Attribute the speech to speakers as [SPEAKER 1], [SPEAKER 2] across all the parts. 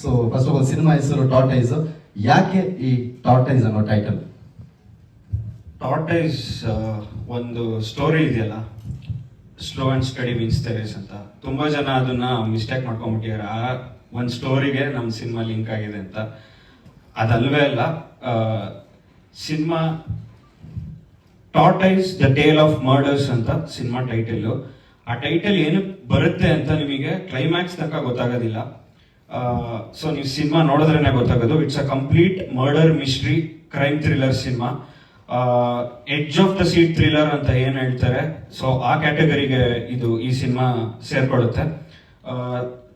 [SPEAKER 1] So first of all cinema ಹೆಸರು tortoise ಯಾಕೆ ಈ ಟಾಟೈಸ್ ಅನ್ನೋ ಟೈಟಲ್
[SPEAKER 2] ಟಾಟೈಸ್ ಒಂದು ಸ್ಟೋರಿ ಇದೆಯಲ್ಲ? Slow and steady wins the race ಅಂತ. ತುಂಬಾ ಜನ ಅದನ್ನ ಮಿಸ್ಟೇಕ್ ಮಾಡ್ಕೊಂಡ್ಬಿಟ್ಟಿದ್ದಾರೆ. ಆ ಒಂದು ಸ್ಟೋರಿಗೆ ನಮ್ಮ ಸಿನಿಮಾ ಲಿಂಕ್ ಆಗಿದೆ ಅಂತ. ಅದಲ್ವೇ ಅಲ್ಲ cinema tortoise the tale of murders ಅಂತ ಸಿನಿಮಾ ಟೈಟಲ್ ಆ ಟೈಟಲ್ ಏನು ಬರುತ್ತೆ ಅಂತ ನಿಮಗೆ ಕ್ಲೈಮ್ಯಾಕ್ಸ್ ತನಕ ಗೊತ್ತಾಗೋದಿಲ್ಲ. ಸೊ ನೀವು ಸಿನಿಮಾ ನೋಡಿದ್ರೇ ಗೊತ್ತಾಗೋದು. It's a complete murder mystery crime thriller cinema. Edge of the seat thriller ಅಂತ ಏನು ಹೇಳ್ತಾರೆ? ಸೊ ಆ ಕ್ಯಾಟಗರಿಗೆ ಇದು ಈ ಸಿನಿಮಾ ಸೇರ್ಕೊಳ್ಳುತ್ತೆ.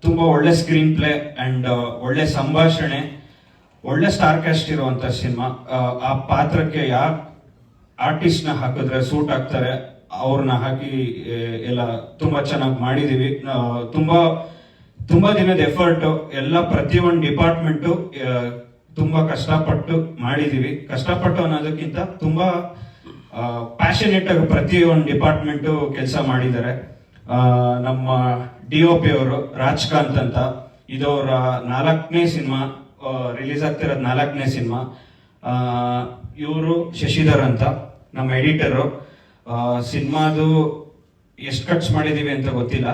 [SPEAKER 2] ತುಂಬ ಒಳ್ಳೆ ಸ್ಕ್ರೀನ್ ಪ್ಲೇ ಅಂಡ್ ಒಳ್ಳೆ ಸಂಭಾಷಣೆ, ಒಳ್ಳೆ ಸ್ಟಾರ್ ಕ್ಯಾಸ್ಟ್ ಇರುವಂತ ಸಿನಿಮಾ. ಆ ಪಾತ್ರಕ್ಕೆ ಯಾರ್ ಆರ್ಟಿಸ್ಟ್ನ ಹಾಕಿದ್ರೆ ಸೂಟ್ ಆಗ್ತಾರೆ ಅವ್ರನ್ನ ಹಾಕಿ ಎಲ್ಲ ತುಂಬಾ ಚೆನ್ನಾಗಿ ಮಾಡಿದ್ದೀವಿ ತುಂಬಾ ತುಂಬಾ ದಿನದ ಎಫರ್ಟ್ ಎಲ್ಲ ಪ್ರತಿಯೊಂದು ಡಿಪಾರ್ಟ್ಮೆಂಟ್ ತುಂಬಾ ಕಷ್ಟಪಟ್ಟು ಮಾಡಿದೀವಿ. ಕಷ್ಟಪಟ್ಟು ಅನ್ನೋದಕ್ಕಿಂತ ತುಂಬಾ ಪ್ಯಾಷನೇಟ್ ಆಗಿ ಪ್ರತಿಯೊಂದು ಡಿಪಾರ್ಟ್ಮೆಂಟ್ ಕೆಲಸ ಮಾಡಿದ್ದಾರೆ. ನಮ್ಮ ಡಿ ಒ ಪಿ ಅವರು, ರಾಜ್ಕಾಂತ್ ಅಂತ, ಇದವರ ನಾಲ್ಕನೇ ಸಿನಿಮಾ ರಿಲೀಸ್ ಆಗ್ತಿರೋದು ನಾಲ್ಕನೇ ಸಿನಿಮಾ. ಇವರು ಶಶಿಧರ್ ಅಂತ, ನಮ್ಮ ಎಡಿಟರು ಸಿನಿಮಾದು ಎಷ್ಟು ಕಟ್ಸ್ ಮಾಡಿದ್ದೀವಿ ಅಂತ ಗೊತ್ತಿಲ್ಲ.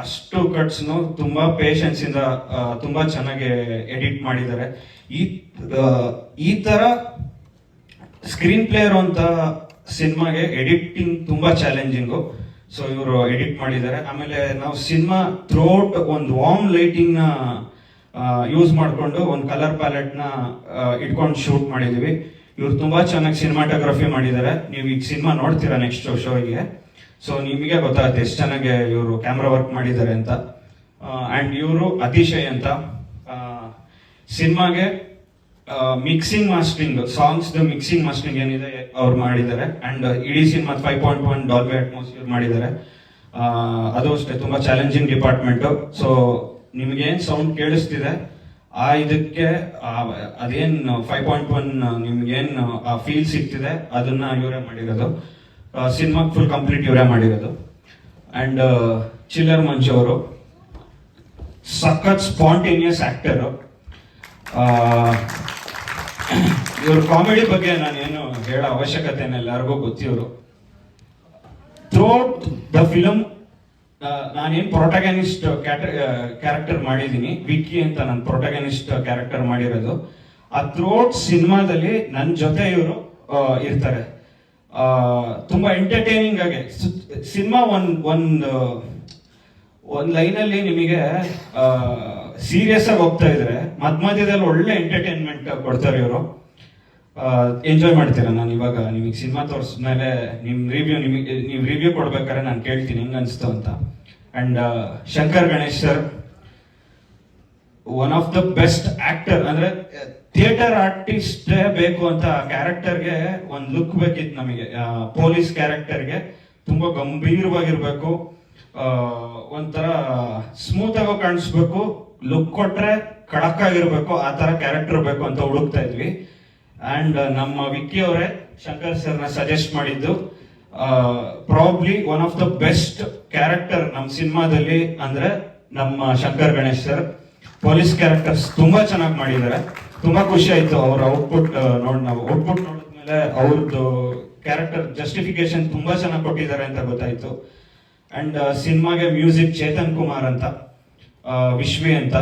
[SPEAKER 2] ಅಷ್ಟು ಕಟ್ಸ್ನು ತುಂಬಾ ಪೇಷನ್ಸ್ ಇಂದ ಆ, ತುಂಬಾ ಚೆನ್ನಾಗಿ ಎಡಿಟ್ ಮಾಡಿದ್ದಾರೆ. ಈ ಈ ತರ ಸ್ಕ್ರೀನ್ ಪ್ಲೇ ಅಂತ ಸಿನಿಮಾಗೆ ಎಡಿಟಿಂಗ್ ತುಂಬಾ ಚಾಲೆಂಜಿಂಗು ಸೊ ಇವರು ಎಡಿಟ್ ಮಾಡಿದ್ದಾರೆ. ಆಮೇಲೆ ನಾವು ಸಿನಿಮಾ ಥ್ರೋಟ್ ಒಂದು ವಾರ್ಮ್ ಲೈಟಿಂಗ್ನ ಯೂಸ್ ಮಾಡಿಕೊಂಡು ಒಂದು ಕಲರ್ ಪ್ಯಾಲೆಟ್ನ ಇಟ್ಕೊಂಡು ಶೂಟ್ ಮಾಡಿದೀವಿ ಇವರು ತುಂಬಾ ಚೆನ್ನಾಗಿ ಸಿನಿಮಾಟೋಗ್ರಫಿ ಮಾಡಿದ್ದಾರೆ. ನೀವು ಈಗ ಸಿನಿಮಾ ನೋಡ್ತೀರಾ ನೆಕ್ಸ್ಟ್ ಶೋಗೆ ಸೊ ನಿಮಗೆ ಗೊತ್ತಾಗುತ್ತೆ ಎಷ್ಟು ಚೆನ್ನಾಗಿ ಇವರು ಕ್ಯಾಮ್ರಾ ವರ್ಕ್ ಮಾಡಿದ್ದಾರೆ ಅಂತ. ಅಂಡ್ ಇವರು ಅತಿಶಯ್ ಅಂತ. ಸಿನಿಮಾಗೆ mixing mastering songs mixing mastering ಏನಿದೆ ಅವ್ರು ಮಾಡಿದ್ದಾರೆ. ಅಂಡ್ ಇಡೀ cinema five point one Dolby atmosphere ಮಾಡಿದ್ದಾರೆ. ಅದು ಅಷ್ಟೇ, ತುಂಬ ಚಾಲೆಂಜಿಂಗ್ ಡಿಪಾರ್ಟ್ಮೆಂಟ್ ಸೊ ನಿಮಗೇನು ಸೌಂಡ್ ಕೇಳಿಸ್ತಿದೆ? ಆ, ಇದಕ್ಕೆ ಅದೇನು ಅದೇನ್ ಫೈವ್ ಪಾಯಿಂಟ್ ಒನ್ ನಿಮ್ಗೇನು ಆ ಫೀಲ್ ಸಿಗ್ತಿದೆ? ಅದನ್ನ ಇವರೇ ಮಾಡಿರೋದು. ಸಿನಿಮಾ ಫುಲ್ ಕಂಪ್ಲೀಟ್ ಇವರೇ ಮಾಡಿರೋದು. ಅಂಡ್ ಚಿಲ್ಲರ್ ಮಂಚ್ ಅವರು. ಸಖತ್ ಸ್ಪಾಂಟೇನಿಯಸ್ ಆಕ್ಟರ್ ಇವ್ರ ಕಾಮಿಡಿ ಬಗ್ಗೆ ನಾನೇನು ಹೇಳೋ ಅವಶ್ಯಕತೆ ಎಲ್ಲರಿಗೂ ಗೊತ್ತಿವರು. ಥ್ರೋಟ್ ದ ಫಿಲಮ್ ನಾನೇನು ಪ್ರೊಟಗನಿಸ್ಟ್ ಕ್ಯಾರೆಕ್ಟರ್ ಮಾಡಿದ್ದೀನಿ. ವಿಕ್ಕಿ ಅಂತ ನಾನು ಪ್ರೊಟಗನಿಸ್ಟ್ ಕ್ಯಾರೆಕ್ಟರ್ ಮಾಡಿರೋದು. ಆ ಥ್ರೋಟ್ ಸಿನಿಮಾದಲ್ಲಿ ನನ್ನ ಜೊತೆ ಇವರು ಇರ್ತಾರೆ. ತುಂಬಾ ಎಂಟರ್ಟೈನಿಂಗ್ ಆಗಿ. ಸಿನಿಮಾ ಒಂದ್, ಒಂದು ಒಂದು ಲೈನ್ ಅಲ್ಲಿ ನಿಮಗೆ ಸೀರಿಯಸ್ ಆಗಿ ಹೋಗ್ತಾ ಇದ್ರೆ ಮಧ್ಯ ಮಧ್ಯದಲ್ಲಿ ಒಳ್ಳೆ ಎಂಟರ್ಟೈನ್ಮೆಂಟ್ ಕೊಡ್ತಾರೆ ಇವರು. ಎಂಜಾಯ್ ಮಾಡ್ತೀರಾ ನಾನು ಇವಾಗ ನಿಮಗೆ ಸಿನಿಮಾ ತೋರಿಸ್ಮೇಲೆ ನಿಮ್ಮ ರಿವ್ಯೂ ನಿಮಗೆ, ನೀವು ರಿವ್ಯೂ ಕೊಡ್ಬೇಕಾದ್ರೆ ನಾನು ಕೇಳ್ತೀನಿ, ಹೆಂಗ ಅನಿಸ್ತು ಅಂತ. And Shankar Ganesh sir one of the best actor ಅಂದ್ರೆ ಥಿಯೇಟರ್ ಆರ್ಟಿಸ್ಟ್ ಬೇಕು ಅಂತ ಕ್ಯಾರೆಕ್ಟರ್ಗೆ ಒಂದ್ ಲುಕ್ ಬೇಕಿತ್ತು ನಮಗೆ. ಪೊಲೀಸ್ ಕ್ಯಾರೆಕ್ಟರ್ಗೆ ತುಂಬಾ ಗಂಭೀರವಾಗಿರ್ಬೇಕು. ಒಂಥರ ಸ್ಮೂತ್ ಆಗೋ ಕಾಣಿಸ್ಬೇಕು. ಲುಕ್ ಕೊಟ್ರೆ ಖಡಕ್ ಆಗಿರ್ಬೇಕು ಆ ತರ ಕ್ಯಾರೆಕ್ಟರ್ ಬೇಕು ಅಂತ ಹುಡುಕ್ತಾ ಇದ್ವಿ. ಅಂಡ್ ನಮ್ಮ ವಿಕ್ಕಿ ಅವರೇ ಶಂಕರ್ ಸರ್ನ ಸಜೆಸ್ಟ್ ಮಾಡಿದ್ದು probably one of the best character ನಮ್ಮ ಸಿನಿಮಾದಲ್ಲಿ ಅಂದ್ರೆ ನಮ್ಮ Shankar Ganesh sir police characters ತುಂಬಾ ಚೆನ್ನಾಗಿ ಮಾಡಿದ್ದಾರೆ. ತುಂಬಾ ಖುಷಿ ಆಯ್ತು ಅವ್ರ ಔಟ್ಪುಟ್ ನೋಡ್ ನಾವು ಔಟ್ಪುಟ್ ನೋಡಿದ್ಮೇಲೆ ಅವ್ರದ್ದು ಕ್ಯಾರೆಕ್ಟರ್ ಜಸ್ಟಿಫಿಕೇಶನ್ ತುಂಬಾ ಚೆನ್ನಾಗಿ ಕೊಟ್ಟಿದ್ದಾರೆ ಅಂತ ಗೊತ್ತಾಯ್ತು. ಅಂಡ್ ಸಿನಿಮಾಗೆ ಮ್ಯೂಸಿಕ್ ಚೇತನ್ ಕುಮಾರ್ ಅಂತ ವಿಶ್ವಿ ಅಂತ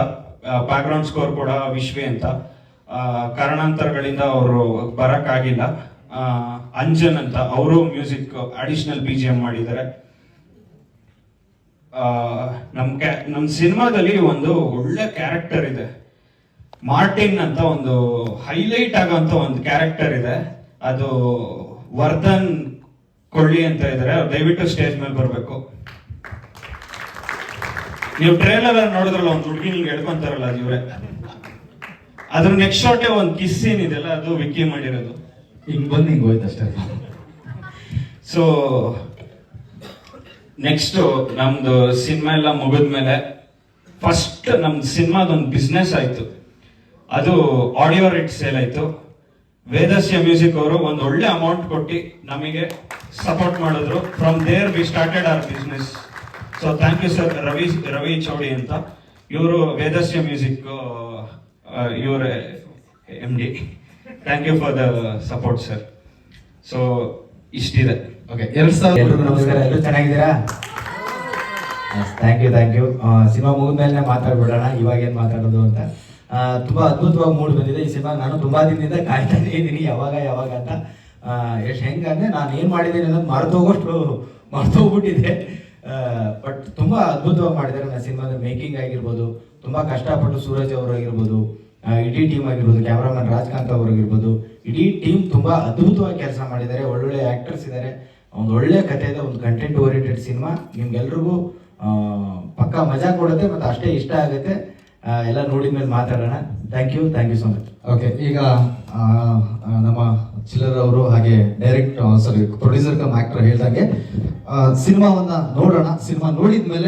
[SPEAKER 2] ಬ್ಯಾಕ್ಗ್ರೌಂಡ್ ಸ್ಕೋರ್ ಕೂಡ ವಿಶ್ವಿ ಅಂತ ಕಾರಣಾಂತರಗಳಿಂದ ಅವರು ಬರಕ್ಕಾಗಿಲ್ಲ. ಅಂಜನ್ ಅಂತ, ಅವರು music additional B G M ಮಾಡಿದ್ದಾರೆ. ಆ, ನಮ್ ಕ್ಯಾ- ನಮ್ ಸಿನಿಮಾದಲ್ಲಿ ಒಂದು ಒಳ್ಳೆ ಕ್ಯಾರೆಕ್ಟರ್ ಇದೆ. ಮಾರ್ಟಿನ್ ಅಂತ ಒಂದು ಹೈಲೈಟ್ ಆಗೋಂಥ ಒಂದು ಕ್ಯಾರೆಕ್ಟರ್ ಇದೆ. ಅದು ವರ್ಧನ್ ಕೊಳ್ಳಿ ಅಂತ ಇದ್ದಾರೆ ಅವ್ರು ದಯವಿಟ್ಟು ಸ್ಟೇಜ್ ಮೇಲೆ ಬರಬೇಕು. ನೀವು ಟ್ರೇಲರ್ ನೋಡಿದ್ರಲ್ಲ ಒಂದು ಹುಡುಗಿ ಎಳ್ಕೊಂತಾರಲ್ಲ ಇವ್ರೆ. ಅದ್ರ ನೆಕ್ಸ್ಟ್ ಶಾಟೇ ಒಂದು ಕಿಸ್ ಸೀನ್ ಇದೆಯಲ್ಲ ಅದು ವಿಕ್ಕಿ ಮಾಡಿರೋದು.
[SPEAKER 1] ಹಿಂಗ್ ಬಂದು ಹಿಂಗ್ ಹೋಯ್ತು ಅಷ್ಟೇ.
[SPEAKER 2] ಸೊ ನೆಕ್ಸ್ಟ್ ನಮ್ದು ಸಿನಿಮಾ ಎಲ್ಲ ಮುಗಿದ್ಮೇಲೆ ಫಸ್ಟ್ ನಮ್ದು ಸಿನಿಮಾದೊಂದು ಬಿಸ್ನೆಸ್ ಆಯ್ತು. ಅದು ಆಡಿಯೋ ರೇಟ್ ಸೇಲ್ ಆಯ್ತು. ವೇದಸ್ಯ ಮ್ಯೂಸಿಕ್ ಅವರು ಒಂದು ಒಳ್ಳೆ ಅಮೌಂಟ್ ಕೊಟ್ಟು ನಮಗೆ ಸಪೋರ್ಟ್ ಮಾಡಿದ್ರು. From there we started our business so thank you sir Ravi Ravi Chowdi ಅಂತ. ಇವರು ವೇದಸ್ಯ ಮ್ಯೂಸಿಕ್ ಇವರ M D thank you for the support sir so ಇಷ್ಟಿದೆ.
[SPEAKER 1] Okay ಎರಡ್ ಸಾವಿರದ
[SPEAKER 3] ಎಲ್ರಿಗೂ ನಮಸ್ಕಾರ ಎಲ್ಲರೂ ಚೆನ್ನಾಗಿದ್ದೀರಾ? Thank you thank you cinema ಮುಗಿದ್ಮೇಲೆ ಮಾತಾಡ್ಬಿಡೋಣ ಇವಾಗ ಏನ್ ಮಾತಾಡೋದು ಅಂತ. ತುಂಬಾ ಅದ್ಭುತವಾಗಿ ಮೂಡ್ ಬಂದಿದೆ ಈ ಸಿನಿಮಾ. ನಾನು ತುಂಬಾ ದಿನದಿಂದ ಕಾಯ್ತಾನೆ ಇದ್ದೀನಿ ಯಾವಾಗ ಯಾವಾಗ ಅಂತ. ಎಷ್ಟು ಹೆಂಗಂದ್ರೆ ನಾನು ಏನ್ ಮಾಡಿದ್ದೀನಿ ಅನ್ನೋದು ಮರ್ತೋಗೋಷ್ಟು ಮರ್ತೋಗ್ಬಿಟ್ಟಿದೆ. ಬಟ್ ತುಂಬಾ ಅದ್ಭುತವಾಗಿ ಮಾಡಿದ್ದಾರೆ. ನನ್ನ ಸಿನಿಮಾದ ಮೇಕಿಂಗ್ ಆಗಿರ್ಬೋದು ತುಂಬಾ ಕಷ್ಟಪಟ್ಟು ಸೂರಜ್ ಅವರು ಆಗಿರ್ಬೋದು ಇಡೀ ಟೀಮ್ ಆಗಿರ್ಬೋದು ಕ್ಯಾಮ್ರಾಮನ್ ರಾಜ್ಕಾಂತ್ ಅವ್ರಿಗಿರ್ಬೋದು, ಇಡೀ ಟೀಮ್ ತುಂಬಾ ಅದ್ಭುತವಾಗಿ ಕೆಲಸ ಮಾಡಿದ್ದಾರೆ, ಒಳ್ಳೊಳ್ಳೆ ಆಕ್ಟರ್ಸ್ ಇದ್ದಾರೆ. ಒಂದು ಒಳ್ಳೆ ಕಥೆ ಇದೆ, ಒಂದು ಕಂಟೆಂಟ್ ಓರಿಯೆಂಟೆಡ್ ಸಿನಿಮಾ ನಿಮ್ಗೆಲ್ರಿಗೂ ಪಕ್ಕಾ ಮಜಾ ಕೊಡುತ್ತೆ ಮತ್ತು ಅಷ್ಟೇ ಇಷ್ಟ ಆಗುತ್ತೆ. ಎಲ್ಲ ನೋಡಿದ ಮೇಲೆ ಮಾತಾಡೋಣ. Thank you thank you so much
[SPEAKER 1] okay ಈಗ ನಮ್ಮ ಚಿಲ್ಲರ್ ಅವರು ಹಾಗೆ direct sorry producer cum actor ಹೇಳ್ದಂಗೆ ಸಿನಿಮಾವನ್ನು ನೋಡೋಣ. ಸಿನಿಮಾ ನೋಡಿದ್ಮೇಲೆ